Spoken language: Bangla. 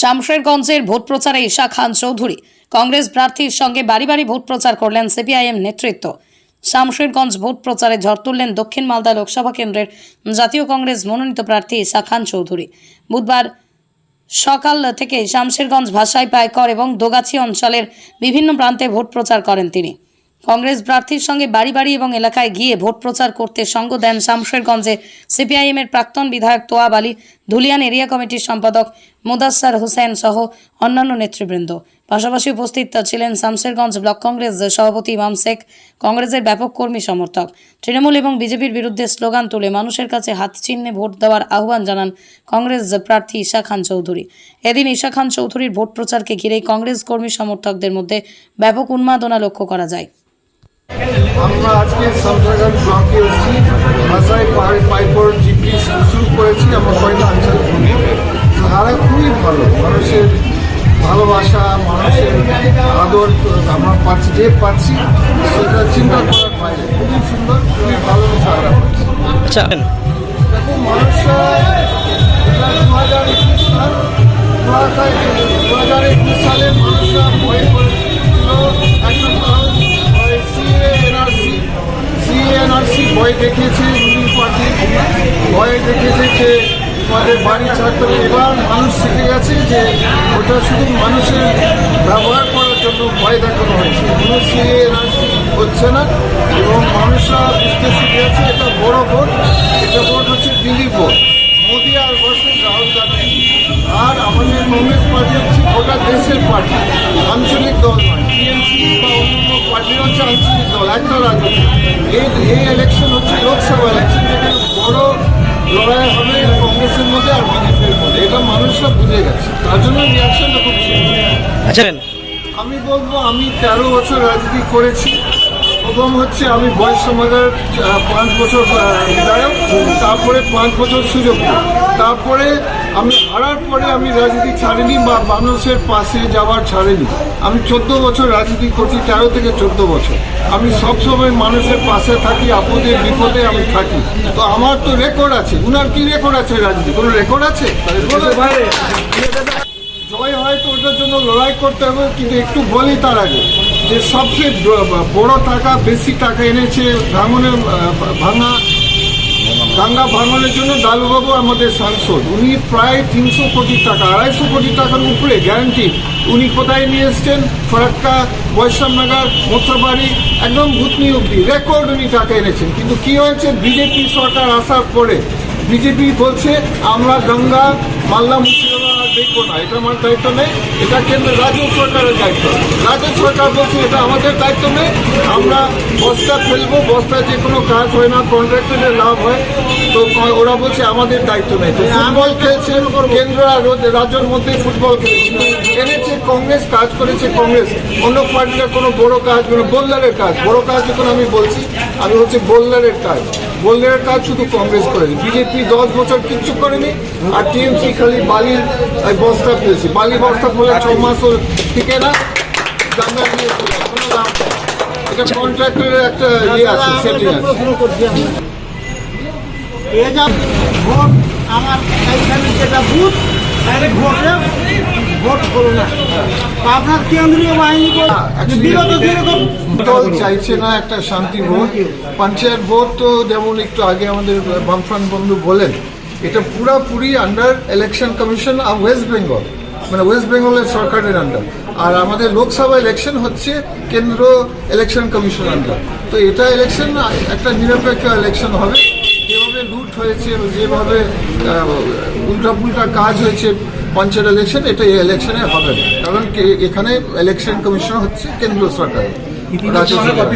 শামশেরগঞ্জের ভোট প্রচারে ঈশা খান চৌধুরী। কংগ্রেস প্রার্থীর সঙ্গে বাড়ি বাড়ি ভোট প্রচার করলেন সিপিআইএম নেতৃত্ব। শামশেরগঞ্জ ভোট প্রচারে ঝড় তুললেন দক্ষিণ মালদা লোকসভা কেন্দ্রের জাতীয় কংগ্রেস মনোনীত প্রার্থী ঈশা খান চৌধুরী। বুধবার সকাল থেকে শামশেরগঞ্জ ভাষাই পাইকর এবং দোগাছি অঞ্চলের বিভিন্ন প্রান্তে ভোট প্রচার করেন তিনি। কংগ্রেস প্রার্থীর সঙ্গে বাড়ি বাড়ি এবং এলাকায় গিয়ে ভোট প্রচার করতে সঙ্গ দেন শামশেরগঞ্জে সিপিআইএমের প্রাক্তন বিধায়ক তোয়াব আলী, ধুলিয়ান এরিয়া কমিটির সম্পাদক মুদাস্সার হোসেন সহ অন্যান্য নেতৃবৃন্দ। পাশাপাশি উপস্থিত ছিলেন শামশেরগঞ্জ ব্লক কংগ্রেস সভাপতি ইমাম শেখ, কংগ্রেসের ব্যাপক কর্মী সমর্থক। তৃণমূল এবং বিজেপির বিরুদ্ধে স্লোগান তুলে মানুষের কাছে হাত চিহ্নে ভোট দেওয়ার আহ্বান জানান কংগ্রেস প্রার্থী ঈশা খান চৌধুরী। এদিন ঈশা খান চৌধুরীর ভোট প্রচারকে ঘিরেই কংগ্রেস কর্মী সমর্থকদের মধ্যে ব্যাপক উন্মাদনা লক্ষ্য করা যায়। আমরা আজকে সামসাগর ব্লকে এসেছি ভাষায় পাহাড়ি পাইপর জিপি শুরু করেছি আমরা কয়টা অঞ্চল ঘুরি তারা খুবই ভালো মানুষের ভালোবাসা মানুষের আদর আমরা পাচ্ছি যে পাচ্ছি সেটা চিন্তা করার বাইরে। খুবই সুন্দর খুবই ভালো সারা। আচ্ছা। দেখো মানুষরা দু হাজার একুশ সাল দু হাজার একুশ সালে বাড়ি ছাড়তে। এবার মানুষ শিখে গেছে যে ওটা শুধু মানুষের ব্যবহার করার জন্য ভয় দেখানো হয়েছে। কোনো সিএ হচ্ছে না এবং মানুষরা বুঝতে শিখে গেছে, এটা বড় ভোট, এটা ভোট হচ্ছে দিল্লি ভোট। মোদী আর ভার্সেস রাহুল গান্ধী। আর আমাদের কংগ্রেস পার্টি হচ্ছে গোটা দেশের পার্টি, আঞ্চলিক দল নয়। টিএমসি বা অন্যান্য পার্টি হচ্ছে আঞ্চলিক দল, একটা রাজনীতি এই এই ইলেকশন হচ্ছে লোকসভা ইলেকশন কংগ্রেসের মধ্যে আর বিজেপির মধ্যে। এটা মানুষরা বুঝে গেছে। তার জন্য রিয়াকশনটা খুব আচ্ছা। আমি বলব আমি তেরো বছর রাজনীতি করেছি। প্রথম হচ্ছে আমি বয়স সমাজের পাঁচ বছর বিধায়ক তারপরে পাঁচ বছর সুযোগ। তারপরে আমি হারার পরে আমি রাজনীতি ছাড়িনি বা মানুষের পাশে যাওয়ার ছাড়িনি। আমি চোদ্দ বছর রাজনীতি করছি, তেরো থেকে চোদ্দ বছর। আমি সবসময় মানুষের পাশে থাকি, আপদে, বিপদে আমি থাকি। তো আমার তো রেকর্ড আছে। উনার কি রেকর্ড আছে রাজনীতি? কোনো রেকর্ড আছে? জয় হয় তো ওটার জন্য লড়াই করতে হবে, কিন্তু একটু বলি তার আগে যে সবচেয়ে বড় টাকা, বেশি টাকা এনেছে ভাঙনের ভাঙা দাঙ্গা ভাঙানোর জন্য লালুবাবু আমাদের সাংসদ। উনি প্রায় তিনশো কোটি টাকা, আড়াইশো কোটি টাকার উপরে গ্যারান্টি উনি কোথায় নিয়ে এসছেন? ফরাক্কা, বৈষ্ণবনগর মোথাবাড়ি একদম ভূতনি অব্দি রেকর্ড উনি টাকা এনেছেন। কিন্তু কি হয়েছে? বিজেপি সরকার আসার পরে বিজেপি বলছে, আমরা গঙ্গা, মালদা দেখব না এটা আমার দায়িত্ব নেই এটা কেন্দ্র রাজ্য সরকারের দায়িত্ব। রাজ্য সরকার বলছে এটা আমাদের দায়িত্ব নেই আমরা বস্তা ফেলব বস্তায় যে কোনো কাজ হয় না কন্ট্রাক্টরের লাভ হয় তো ওরা বলছে আমাদের দায়িত্ব নেই। তো ফুটবল খেলছে কেন্দ্র আর রাজ্যের মধ্যে ফুটবল খেলছে। এনেছে কংগ্রেস কাজ করেছে কংগ্রেস। অন্য পার্টিরা কোনো বড় কাজ কোনো বোল্ডারের কাজ। বড় কাজ যখন আমি বলছি আমি হচ্ছে বোল্ডারের কাজ। বোল্ডারের কাজ শুধু কংগ্রেস করেনি। বিজেপি দশ বছর কিচ্ছু করেনি, আর টিএমসি খালি বালির বস্তা ফেলছে। বালি বস্তা ফেলে ছ মাসও টিকে না এটা কন্ট্রাক্টরের একটা ইয়ে আছে সেটিং আছে। আমার যেটা বুথ ভোটে ভোট করো না। আপনার কেন্দ্রীয় বাহিনী বিগত যেরকম দল চাইছে না একটা শান্তি ভোট। পঞ্চায়েত ভোট তো যেমন একটু আগে আমাদের বামফ্রন্ট বন্ধু বলেন এটা পুরাপুরি under election commission of West Bengal মানে ওয়েস্ট বেঙ্গলের সরকারের আন্ডার আর আমাদের লোকসভা ইলেকশন হচ্ছে কেন্দ্র ইলেকশন কমিশন আন্ডার তো এটা ইলেকশন একটা নিরপেক্ষ ইলেকশন হবে। যেভাবে লুট হয়েছে যেভাবে উল্টা পুল্টা কাজ হয়েছে পঞ্চায়েত ইলেকশন এটা এই ইলেকশনে হবে। না কারণ এখানে ইলেকশন কমিশন হচ্ছে কেন্দ্রীয় সরকার। রাজ্য সরকার।